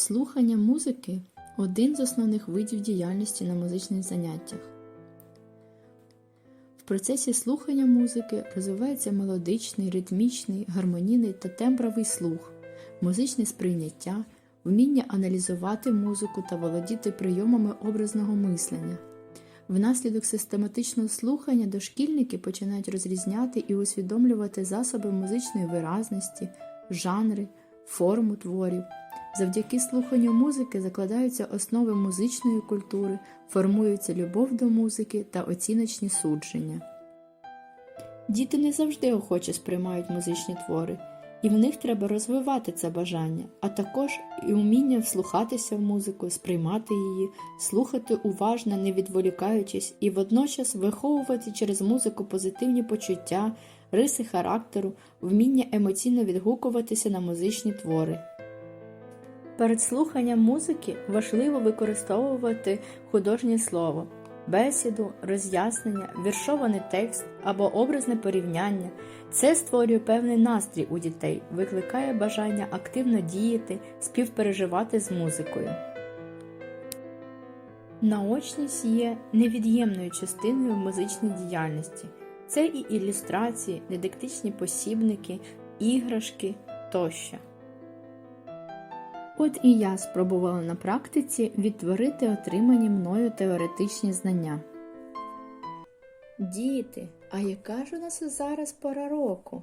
Слухання музики один з основних видів діяльності на музичних заняттях. В процесі слухання музики розвивається мелодичний, ритмічний, гармонійний та тембровий слух, музичне сприйняття, вміння аналізувати музику та володіти прийомами образного мислення. Внаслідок систематичного слухання дошкільники починають розрізняти і усвідомлювати засоби музичної виразності, жанри, форму творів. Завдяки слуханню музики закладаються основи музичної культури, формується любов до музики та оціночні судження. Діти не завжди охоче сприймають музичні твори, і в них треба розвивати це бажання, а також і вміння вслухатися в музику, сприймати її, слухати уважно, не відволікаючись, і водночас виховувати через музику позитивні почуття, риси характеру, вміння емоційно відгукуватися на музичні твори. Перед слуханням музики важливо використовувати художнє слово, бесіду, роз'яснення, віршований текст або образне порівняння. Це створює певний настрій у дітей, викликає бажання активно діяти, співпереживати з музикою. Наочність є невід'ємною частиною музичної діяльності. Це і ілюстрації, дидактичні посібники, іграшки тощо. От і я спробувала на практиці відтворити отримані мною теоретичні знання. Діти, а яка ж у нас зараз пора року?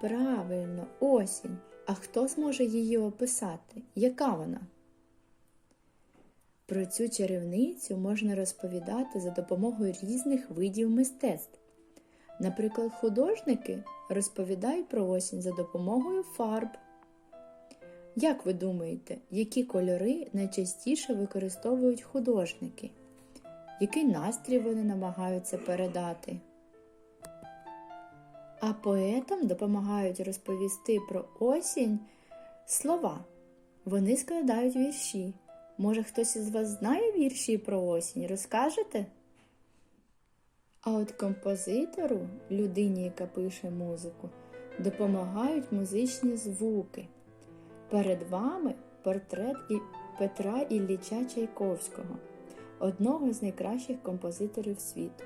Правильно, осінь. А хто зможе її описати? Яка вона? Про цю чарівницю можна розповідати за допомогою різних видів мистецтв. Наприклад, художники розповідають про осінь за допомогою фарб. Як ви думаєте, які кольори найчастіше використовують художники? Який настрій вони намагаються передати? А поетам допомагають розповісти про осінь слова. Вони складають вірші. Може, хтось із вас знає вірші про осінь? Розкажете? А от композитору, людині, яка пише музику, допомагають музичні звуки. Перед вами портрет і Петра Ілліча Чайковського, одного з найкращих композиторів світу.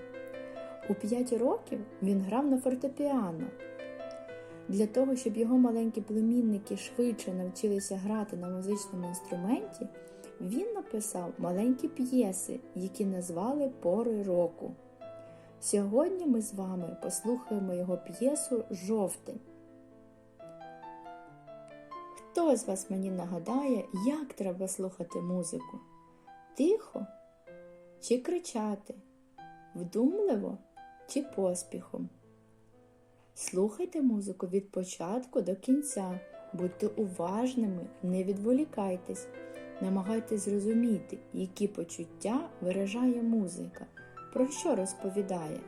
У 5 років він грав на фортепіано. Для того, щоб його маленькі племінники швидше навчилися грати на музичному інструменті, він написав маленькі п'єси, які назвали Пори року. Сьогодні ми з вами послухаємо його п'єсу Жовтень. Хто з вас мені нагадає, як треба слухати музику? Тихо чи кричати? Вдумливо чи поспіхом? Слухайте музику від початку до кінця, будьте уважними, не відволікайтесь, намагайтесь зрозуміти, які почуття виражає музика, про що розповідає.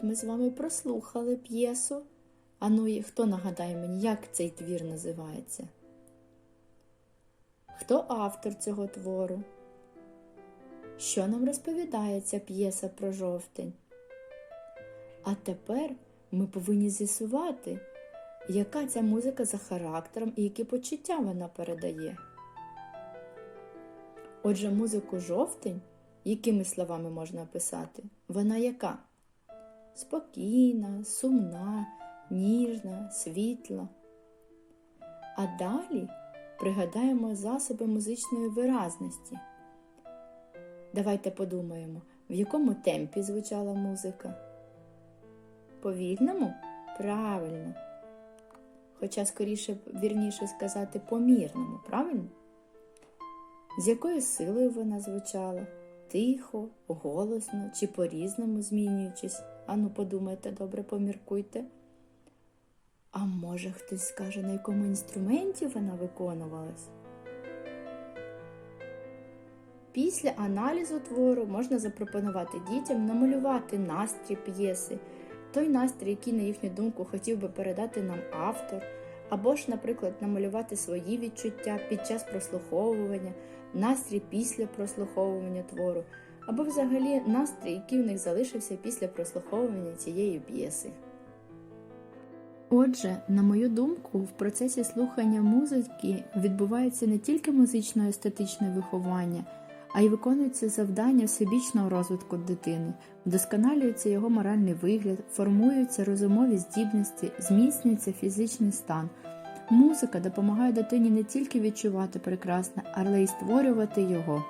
От ми з вами прослухали п'єсу. А ну і хто нагадає мені, як цей твір називається? Хто автор цього твору? що нам розповідає ця п'єса про жовтень. А тепер ми повинні з'ясувати, яка ця музика за характером і які почуття вона передає. Отже, музику жовтень, якими словами можна описати, вона яка? Спокійна, сумна, ніжна, світла. А далі пригадаємо засоби музичної виразності. Давайте подумаємо, в якому темпі звучала музика. Повільному? Правильно. Хоча скоріше вірніше сказати помірному, правильно? З якою силою вона звучала? Тихо, голосно чи по-різному змінюючись? Ану, подумайте, добре поміркуйте. А може хтось скаже, на якому інструменті вона виконувалась? Після аналізу твору можна запропонувати дітям намалювати настрій п'єси, той настрій, який, на їхню думку, хотів би передати нам автор, або ж, наприклад, намалювати свої відчуття під час прослуховування, настрій після прослуховування твору, або взагалі настрій, який в них залишився після прослуховування цієї п'єси. Отже, на мою думку, в процесі слухання музики відбувається не тільки музично-естетичне виховання, а й виконується завдання всебічного розвитку дитини, вдосконалюється його моральний вигляд, формуються розумові здібності, зміцнюється фізичний стан. Музика допомагає дитині не тільки відчувати прекрасне, але й створювати його.